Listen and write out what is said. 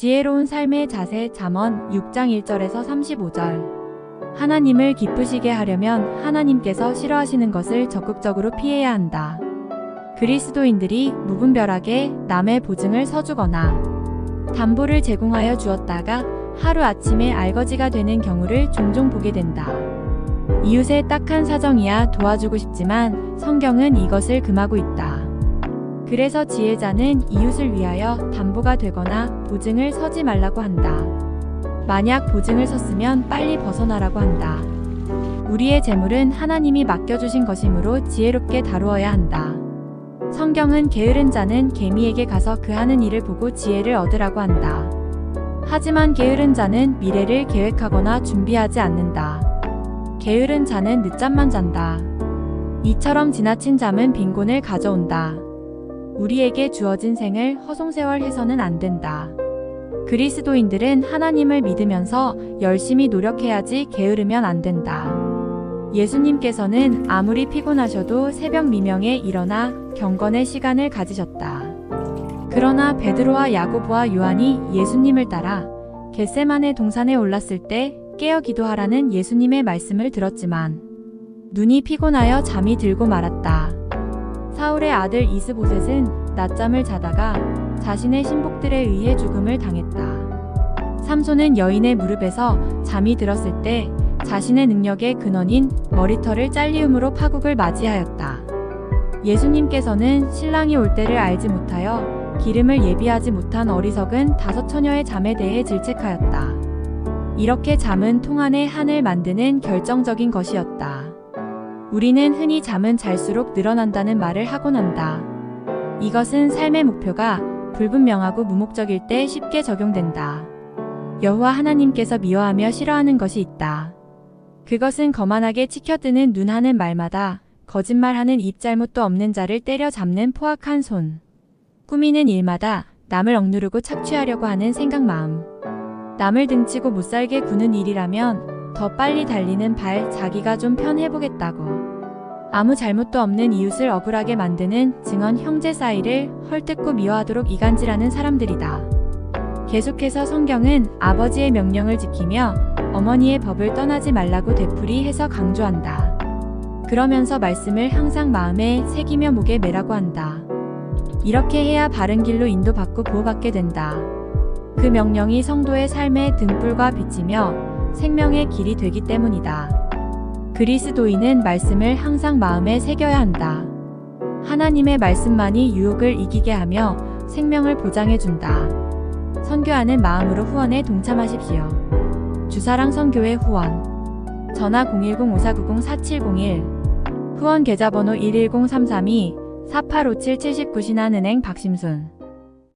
지혜로운 삶의 자세 잠언 6장 1절에서 35절. 하나님을 기쁘시게 하려면 하나님께서 싫어하시는 것을 적극적으로 피해야 한다. 그리스도인들이 무분별하게 남의 보증을 서주거나 담보를 제공하여 주었다가 하루아침에 알거지가 되는 경우를 종종 보게 된다. 이웃의 딱한 사정이야 도와주고 싶지만 성경은 이것을 금하고 있다. 그래서 지혜자는 이웃을 위하여 담보가 되거나 보증을 서지 말라고 한다. 만약 보증을 섰으면 빨리 벗어나라고 한다. 우리의 재물은 하나님이 맡겨주신 것이므로 지혜롭게 다루어야 한다. 성경은 게으른 자는 개미에게 가서 그 하는 일을 보고 지혜를 얻으라고 한다. 하지만 게으른 자는 미래를 계획하거나 준비하지 않는다. 게으른 자는 늦잠만 잔다. 이처럼 지나친 잠은 빈곤을 가져온다. 우리에게 주어진 생을 허송세월 해서는 안 된다. 그리스도인들은 하나님을 믿으면서 열심히 노력해야지 게으르면 안 된다. 예수님께서는 아무리 피곤하셔도 새벽 미명에 일어나 경건의 시간을 가지셨다. 그러나 베드로와 야고보와 요한이 예수님을 따라 겟세만의 동산에 올랐을 때 깨어 기도하라는 예수님의 말씀을 들었지만 눈이 피곤하여 잠이 들고 말았다. 사울의 아들 이스보셋은 낮잠을 자다가 자신의 신복들에 의해 죽음을 당했다. 삼손은 여인의 무릎에서 잠이 들었을 때 자신의 능력의 근원인 머리털을 잘리움으로 파국을 맞이하였다. 예수님께서는 신랑이 올 때를 알지 못하여 기름을 예비하지 못한 어리석은 다섯 처녀의 잠에 대해 질책하였다. 이렇게 잠은 통안의 한을 만드는 결정적인 것이었다. 우리는 흔히 잠은 잘수록 늘어난다는 말을 하곤 한다. 이것은 삶의 목표가 불분명하고 무목적일 때 쉽게 적용된다. 여호와 하나님께서 미워하며 싫어하는 것이 있다. 그것은 거만하게 치켜드는 눈 하는 말마다 거짓말하는 입 잘못도 없는 자를 때려잡는 포악한 손. 꾸미는 일마다 남을 억누르고 착취하려고 하는 생각 마음. 남을 등치고 못살게 구는 일이라면 더 빨리 달리는 발 자기가 좀 편해보겠다고. 아무 잘못도 없는 이웃을 억울하게 만드는 증언 형제 사이를 헐뜯고 미워하도록 이간질하는 사람들이다. 계속해서 성경은 아버지의 명령을 지키며 어머니의 법을 떠나지 말라고 되풀이해서 강조한다. 그러면서 말씀을 항상 마음에 새기며 목에 매라고 한다. 이렇게 해야 바른 길로 인도받고 보호받게 된다. 그 명령이 성도의 삶의 등불과 빛이며 생명의 길이 되기 때문이다. 그리스도인은 말씀을 항상 마음에 새겨야 한다. 하나님의 말씀만이 유혹을 이기게 하며 생명을 보장해 준다. 선교하는 마음으로 후원에 동참하십시오. 주사랑 선교회 후원. 전화 010-5490-4701. 후원 계좌번호 110-332-4857-79 신한은행 박심순.